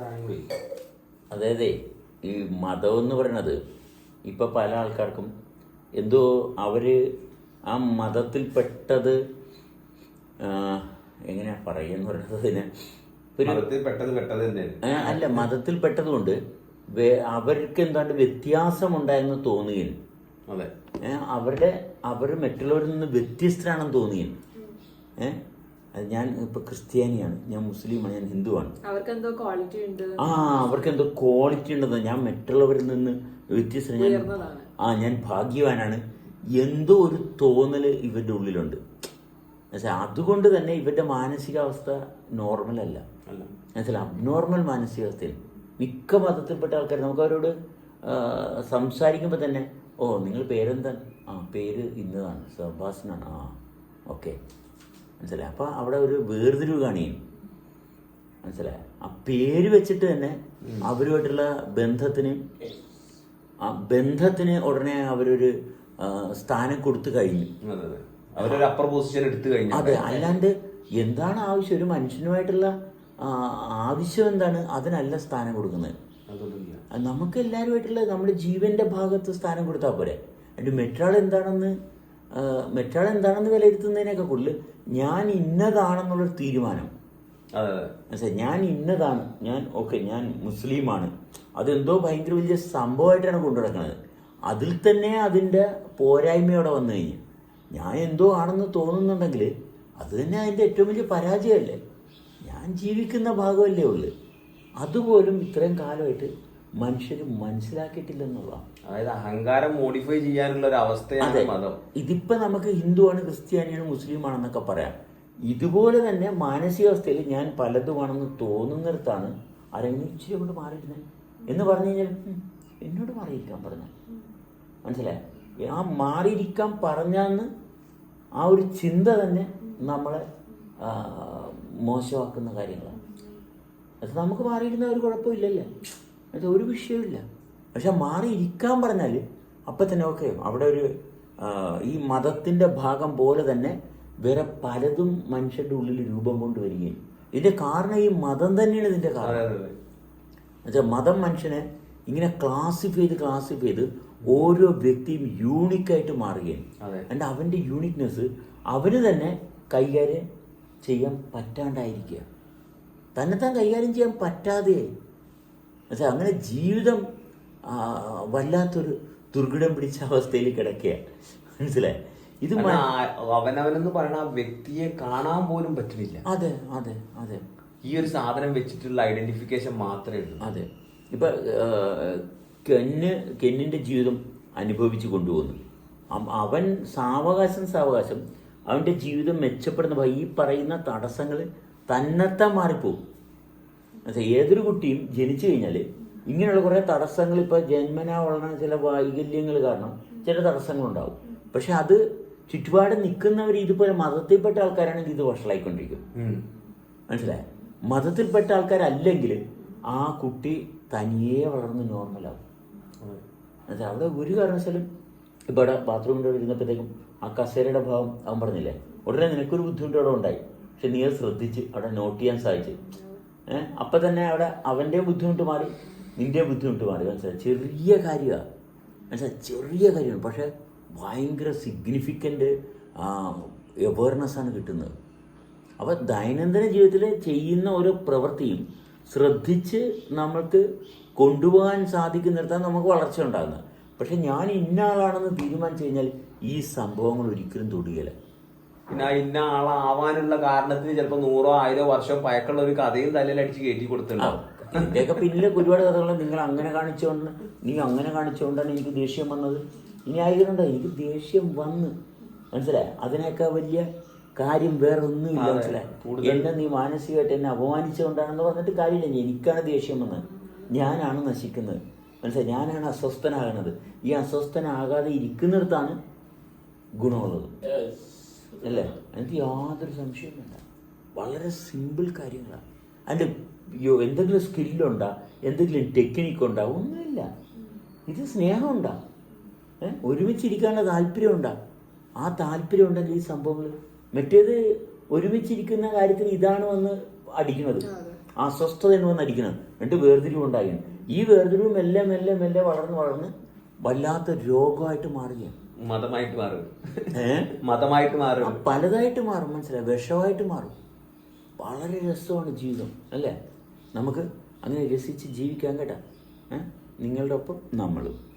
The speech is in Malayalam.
സാധനങ്ങളേ. അതായത് ഈ മതം എന്ന് പറയുന്നത് ഇപ്പൊ പല ആൾക്കാർക്കും എന്തോ അവർ ആ മതത്തിൽപ്പെട്ടത് എങ്ങനെയാണ് എങ്ങനെയാ പറയുന്നത് അതിനെ? മതത്തിൽ അല്ല മതത്തിൽപ്പെട്ടതുകൊണ്ട് വേ- അവർക്ക് എന്താണ്ട് വ്യത്യാസമുണ്ടായെന്ന് തോന്നുകയും അവരുടെ അവർ മറ്റുള്ളവരിൽ നിന്ന് വ്യത്യസ്തരാണെന്ന് തോന്നുകയും ഏഹ് അത് ഞാൻ ഇപ്പൊ ക്രിസ്ത്യാനിയാണ്. ഞാൻ മുസ്ലിമാണ് ഞാൻ ഹിന്ദുവാണ്. ആ അവർക്ക് എന്തോ ക്വാളിറ്റി ഉണ്ട്. ആ അവർക്ക് എന്തോ ക്വാളിറ്റി ഉണ്ടെന്ന് ഞാൻ മറ്റുള്ളവരിൽ നിന്ന് വ്യത്യസ്ത ഞാൻ ആ ഞാൻ ഭാഗ്യവാനാണ്. എന്തോ ഒരു തോന്നൽ ഇവരുടെ ഉള്ളിലുണ്ട്. എന്നുവെച്ചാൽ അതുകൊണ്ട് തന്നെ ഇവരുടെ മാനസികാവസ്ഥ നോർമൽ അല്ല. അല്ല. മനസ്സിലായി? അബ്നോർമൽ മാനസികാവസ്ഥയിൽ. മിക്ക മതത്തിൽപ്പെട്ട ആൾക്കാർ നമുക്ക് അവരോട് സംസാരിക്കുമ്പോൾ തന്നെ ഓ നിങ്ങൾ പേരെന്താണ്? ആ പേര് ഇന്നതാണ് സഹബാസിനാണ് ആ ഓക്കെ. മനസ്സിലായി? അപ്പോൾ അവിടെ ഒരു വേർതിരിവ് കാണിയും മനസ്സിലായി? ആ പേര് വെച്ചിട്ട് തന്നെ അവരുമായിട്ടുള്ള ബന്ധത്തിന് ആ ബന്ധത്തിന് ഉടനെ അവരൊരു സ്ഥാനം കൊടുത്തു കഴിഞ്ഞു. അവരൊരു അപ്പർ പൊസിഷൻ എടുത്തു കഴിഞ്ഞു. അതെ അല്ലാണ്ട് എന്താണ് ആവശ്യം? ഒരു മനുഷ്യനുമായിട്ടുള്ള ആവശ്യം എന്താണ്? അതിനല്ല സ്ഥാനം കൊടുക്കുന്നത്. നമുക്ക് എല്ലാവരുമായിട്ടുള്ള നമ്മുടെ ജീവന്റെ ഭാഗത്ത് സ്ഥാനം കൊടുത്താൽ പോരെ. അതിന്റെ മറ്റൊരാൾ എന്താണെന്ന് മെട്രാൾ എന്താണെന്ന് വിലയിരുത്തുന്നതിനൊക്കെ കൂടുതൽ ഞാൻ ഇന്നതാണെന്നുള്ളൊരു തീരുമാനം. മനസ്സിലായി? ഞാൻ ഇന്നതാണ് ഞാൻ ഓക്കെ ഞാൻ മുസ്ലിമാണ്. അതെന്തോ ഭയങ്കര വലിയ സംഭവമായിട്ടാണ് കൊണ്ടു നടക്കുന്നത് അതിൽ തന്നെ അതിന്റെ പോരായ്മയോടെ വന്നു കഴിഞ്ഞു. ഞാൻ എന്തോ ആണെന്ന് തോന്നുന്നുണ്ടെങ്കിൽ അത് തന്നെ അതിന്റെ ഏറ്റവും വലിയ പരാജയമല്ലേ? ഞാൻ ജീവിക്കുന്ന ഭാഗമല്ലേ ഉള്ളു. അതുപോലും ഇത്രയും കാലമായിട്ട് മനുഷ്യർ മനസ്സിലാക്കിയിട്ടില്ലെന്നുള്ളതാണ് അതായത് അഹങ്കാരം മോഡിഫൈ ചെയ്യാനുള്ള ഒരു അവസ്ഥയാണ് മതം. ഇതിപ്പോ നമുക്ക് ഹിന്ദുവാണ് ക്രിസ്ത്യാനിയാണ് മുസ്ലിമാണെന്നൊക്കെ പറയാം. ഇതുപോലെ തന്നെ മാനസികാവസ്ഥയിൽ ഞാൻ പലതു പലതുമാണെന്ന് തോന്നുന്നിടത്താണ് ആരെങ്കിലും ഇച്ചിരി കൊണ്ട് മാറിയിരുന്നത് എന്ന് പറഞ്ഞു കഴിഞ്ഞാൽ എന്നോട് മാറിയിരിക്കാൻ പറഞ്ഞു? മനസ്സിലായ? ആ മാറിയിരിക്കാൻ പറഞ്ഞാന്ന് ആ ഒരു ചിന്ത തന്നെ നമ്മളെ മോശമാക്കുന്ന കാര്യങ്ങളാണ്. അത് നമുക്ക് മാറിയിരുന്ന ഒരു കുഴപ്പമില്ലല്ലേ അത് ഒരു വിഷയമില്ല പക്ഷെ മാറിയിരിക്കാൻ പറഞ്ഞാൽ അപ്പം തന്നെ ഓക്കെ അവിടെ ഒരു ഈ മതത്തിന്റെ ഭാഗം പോലെ തന്നെ വേറെ പലതും മനുഷ്യരുടെ ഉള്ളിൽ രൂപം കൊണ്ടുവരികയും ഇതിന്റെ കാരണം ഈ മതം തന്നെയാണ് ഇതിന്റെ കാരണം. എന്നുവെച്ചാൽ മതം മനുഷ്യനെ ഇങ്ങനെ ക്ലാസിഫൈ ചെയ്ത് ക്ലാസിഫൈ ചെയ്ത് ഓരോ വ്യക്തിയും യൂണിക്കായിട്ട് മാറുകയാണ്. അതെ. And അവന്റെ യൂണിക്നെസ് അവന് തന്നെ കൈകാര്യം ചെയ്യാൻ പറ്റാണ്ടായിരിക്കുക. തന്നെത്താൻ കൈകാര്യം ചെയ്യാൻ പറ്റാതെ എന്നുവെച്ചാൽ അങ്ങനെ ജീവിതം വല്ലാത്തൊരു ദുർഘടം പിടിച്ച അവസ്ഥയിൽ കിടക്കുകയാണ് മനസ്സിലായി? ഇത് അവനവനെന്ന് പറയുന്ന ആ വ്യക്തിയെ കാണാൻ പോലും പറ്റുന്നില്ല. അതെ അതെ അതെ. ഈ ഒരു സാധനം വെച്ചിട്ടുള്ള ഐഡന്റിഫിക്കേഷൻ മാത്രമേ ഉള്ളൂ. അതെ. ഇപ്പൊ കെന്ന് കെന്നിന്റെ ജീവിതം അനുഭവിച്ചു കൊണ്ടുപോകുന്നു. അവൻ സാവകാശം സാവകാശം. അവന്റെ ജീവിതം മെച്ചപ്പെടുന്ന ഈ പറയുന്ന തടസ്സങ്ങൾ തന്നെത്താൻ മാറിപ്പോകും. ഏതൊരു കുട്ടിയും ജനിച്ചു കഴിഞ്ഞാൽ ഇങ്ങനെയുള്ള കുറേ തടസ്സങ്ങൾ ഇപ്പോൾ ജന്മനാ വളർന്ന ചില വൈകല്യങ്ങൾ കാരണം ചില തടസ്സങ്ങളുണ്ടാവും. പക്ഷെ അത് ചുറ്റുപാട് നിൽക്കുന്നവർ ഇതുപോലെ മതത്തിൽപ്പെട്ട ആൾക്കാരാണെങ്കിൽ ഇത് വഷളായിക്കൊണ്ടിരിക്കും. മനസ്സിലായ? മതത്തിൽപ്പെട്ട ആൾക്കാരല്ലെങ്കിൽ ആ കുട്ടി തനിയെ വളർന്ന് നോർമലാവും അതെ. എന്നുവെച്ചാൽ അവിടെ ഒരു കാരണവശാലും ഇപ്പോൾ ഇവിടെ ബാത്റൂമിന്റെ ഇരുന്നപ്പോഴത്തേക്കും ആ കസേരയുടെ ഭാവം അവൻ പറഞ്ഞില്ലേ? ഉടനെ നിനക്കൊരു ബുദ്ധിമുട്ട് അവിടെ ഉണ്ടായി. പക്ഷെ നീ അത് ശ്രദ്ധിച്ച് അവിടെ നോട്ട് ചെയ്യാൻ സാധിച്ചു. അപ്പം തന്നെ അവിടെ അവന്റെ ബുദ്ധിമുട്ട് മാറി നിന്റെ ബുദ്ധിമുട്ട് മാറി. മനസ്സിലായി? ചെറിയ കാര്യമാണ് മനസ്സിലായി? ചെറിയ കാര്യമാണ്. പക്ഷേ ഭയങ്കര സിഗ്നിഫിക്കന്റ് അവേർനെസ് ആണ് കിട്ടുന്നത്. അപ്പോൾ ദൈനംദിന ജീവിതത്തിൽ ചെയ്യുന്ന ഓരോ പ്രവൃത്തിയും ശ്രദ്ധിച്ച് നമ്മൾക്ക് കൊണ്ടുപോകാൻ സാധിക്കുന്നിടത്താണ് നമുക്ക് വളർച്ച ഉണ്ടാകുന്നത്. പക്ഷെ ഞാൻ ഇന്ന ആളാണെന്ന് തീരുമാനിച്ചു കഴിഞ്ഞാൽ ഈ സംഭവങ്ങൾ ഒരിക്കലും തൊടുകയില്ല. പിന്നെ ഇന്ന ആളാവാനുള്ള കാരണത്തിന് ചിലപ്പോ നൂറോ ആയിരോ വർഷം പഴക്കമുള്ള ഒരു കഥയും തലയിലടിച്ച് കയറ്റി കൊടുത്തിട്ടുണ്ടാവും. ഇതിന്റെയൊക്കെ പിന്നിലെ ഒരുപാട് കഥകൾ നിങ്ങൾ അങ്ങനെ കാണിച്ചുകൊണ്ട് നീ അങ്ങനെ കാണിച്ചുകൊണ്ടാണ് എനിക്ക് ദേഷ്യം വന്നത്. ഇനി ആയിരുന്നുണ്ട് എനിക്ക് ദേഷ്യം വന്ന് മനസ്സിലായി? അതിനൊക്കെ വലിയ കാര്യം വേറെ ഒന്നുമില്ല മനസ്സിലായി? എന്നെ നീ മാനസികമായിട്ട് എന്നെ അപമാനിച്ചുകൊണ്ടാണെന്ന് പറഞ്ഞിട്ട് കാര്യമില്ല. എനിക്കാണ് ദേഷ്യം വന്നത്. ഞാനാണ് നശിക്കുന്നത്. മനസ്സിലായി? ഞാനാണ് അസ്വസ്ഥനാകുന്നത്. ഈ അസ്വസ്ഥനാകാതെ ഇരിക്കുന്നിടത്താണ് ഗുണമുള്ളത്. അല്ലേ? എനിക്ക് യാതൊരു സംശയവും വേണ്ട. വളരെ സിമ്പിൾ കാര്യങ്ങളാണ്. അതിന്റെ യോ എന്തെങ്കിലും സ്കില്ലുണ്ടാ എന്തെങ്കിലും ടെക്നിക്ക് ഉണ്ടോ? ഒന്നുമില്ല. ഇത് സ്നേഹമുണ്ടാ? ഏഹ് ഒരുമിച്ചിരിക്കാനുള്ള താല്പര്യമുണ്ടാ? ആ താല്പര്യം ഉണ്ടെങ്കിൽ ഈ സംഭവങ്ങൾ മറ്റേത് ഒരുമിച്ചിരിക്കുന്ന കാര്യത്തിൽ ഇതാണ് വന്ന് അടിക്കുന്നത്. ആ വന്ന് അടിക്കുന്നത്. എന്നിട്ട് വേർതിരിവ് ഉണ്ടായി. ഈ വേർതിരിവ് മെല്ലെ മെല്ലെ മെല്ലെ വളർന്ന് വളർന്ന് വല്ലാത്ത രോഗമായിട്ട് മാറുകയാണ്. മതമായിട്ട് മാറും. മതമായിട്ട് മാറും. പലതായിട്ട് മാറും മനസ്സിലായി? വിഷമായിട്ട് മാറും. വളരെ രസമാണ് ജീവിതം അല്ലേ? നമുക്ക് അങ്ങനെ രസിച്ച് ജീവിക്കാൻ കേട്ടാ? നിങ്ങളുടെ ഒപ്പം നമ്മളും.